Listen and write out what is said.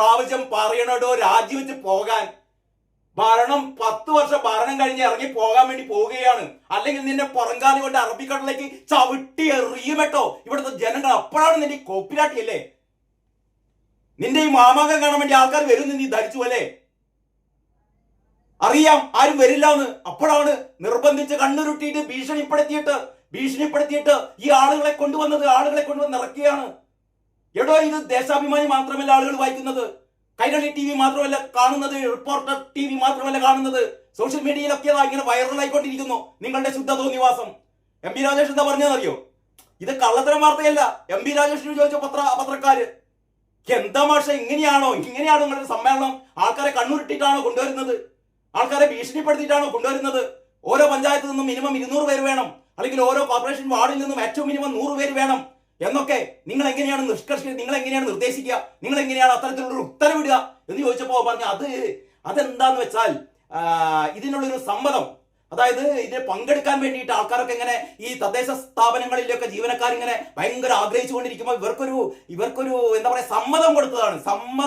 പ്രാവശ്യം പറയണടോ രാജിവെച്ച് പോകാൻ. ഭരണം പത്ത് വർഷം ഭരണം കഴിഞ്ഞ് ഇറങ്ങി പോകാൻ വേണ്ടി പോവുകയാണ്. അല്ലെങ്കിൽ നിന്നെ പുറങ്കാലി കൊണ്ട് അറബിക്കടലിലേക്ക് ചവിട്ടി എറിയുമെട്ടോ ഇവിടുത്തെ ജനങ്ങൾ അപ്പോഴാണ് നിന്റെ കോപ്പിലാട്ടിയല്ലേ നിന്റെ ഈ മാമാങ്കം കാണാൻ വേണ്ടി ആൾക്കാർ വരും നീ ധരിച്ചു അല്ലേ? അറിയാം ആരും വരില്ല എന്ന്. അപ്പോഴാണ് നിർബന്ധിച്ച് കണ്ണുരുട്ടിയിട്ട് ഭീഷണിപ്പെടുത്തിയിട്ട് ഭീഷണിപ്പെടുത്തിയിട്ട് ഈ ആളുകളെ കൊണ്ടുവന്നത് ആളുകളെ കൊണ്ടുവന്ന് ഇറക്കുകയാണ്. എടോ ഇത് ദേശാഭിമാനി മാത്രമല്ല ആളുകൾ വായിക്കുന്നത്. കൈരളി ടി വി മാത്രമല്ല കാണുന്നത് റിപ്പോർട്ടർ ടി വി മാത്രമല്ല കാണുന്നത്. സോഷ്യൽ മീഡിയയിലൊക്കെ ഇങ്ങനെ വൈറലായിക്കൊണ്ടിരിക്കുന്നു. നിങ്ങളുടെ ശുദ്ധ തോന്നിവാസം എം പി രാജേഷ് എന്താ പറഞ്ഞതെന്നറിയോ? ഇത് കള്ളത്തരം വാർത്തയല്ല. എം പി രാജേഷിന് ചോദിച്ച പത്ര പത്രക്കാര് എന്താ മാഷ ഇങ്ങനെയാണോ? ഇങ്ങനെയാണോ നിങ്ങളുടെ സമ്മേളനം? ആൾക്കാരെ കണ്ണുരുട്ടിട്ടാണോ കൊണ്ടുവരുന്നത്? ആൾക്കാരെ ഭീഷണിപ്പെടുത്തിയിട്ടാണോ കൊണ്ടുവരുന്നത്? ഓരോ പഞ്ചായത്തിൽ നിന്നും മിനിമം ഇരുന്നൂറ് പേര് വേണം. അല്ലെങ്കിൽ ഓരോ കോർപ്പറേഷൻ വാർഡിൽ നിന്നും ഏറ്റവും മിനിമം നൂറ് പേര് വേണം. എന്നൊക്കെ നിങ്ങൾ എങ്ങനെയാണ് നിഷ്കർഷ നിങ്ങൾ എങ്ങനെയാണ് നിർദ്ദേശിക്കുക നിങ്ങൾ എങ്ങനെയാണ് അത്തരത്തിലുള്ളൊരു ഉത്തരവിടുക എന്ന് ചോദിച്ചപ്പോൾ പറഞ്ഞു അത് അതെന്താന്ന് വെച്ചാൽ ഇതിനുള്ളൊരു സമ്മതം അതായത് ഇതിന് പങ്കെടുക്കാൻ വേണ്ടിയിട്ട് ആൾക്കാരൊക്കെ ഇങ്ങനെ ഈ തദ്ദേശ സ്ഥാപനങ്ങളിലൊക്കെ ജീവനക്കാർ ഇങ്ങനെ ഭയങ്കര ആഗ്രഹിച്ചുകൊണ്ടിരിക്കുമ്പോൾ ഇവർക്കൊരു ഇവർക്കൊരു എന്താ പറയാ സമ്മതം കൊടുത്തതാണ്. സമ്മതം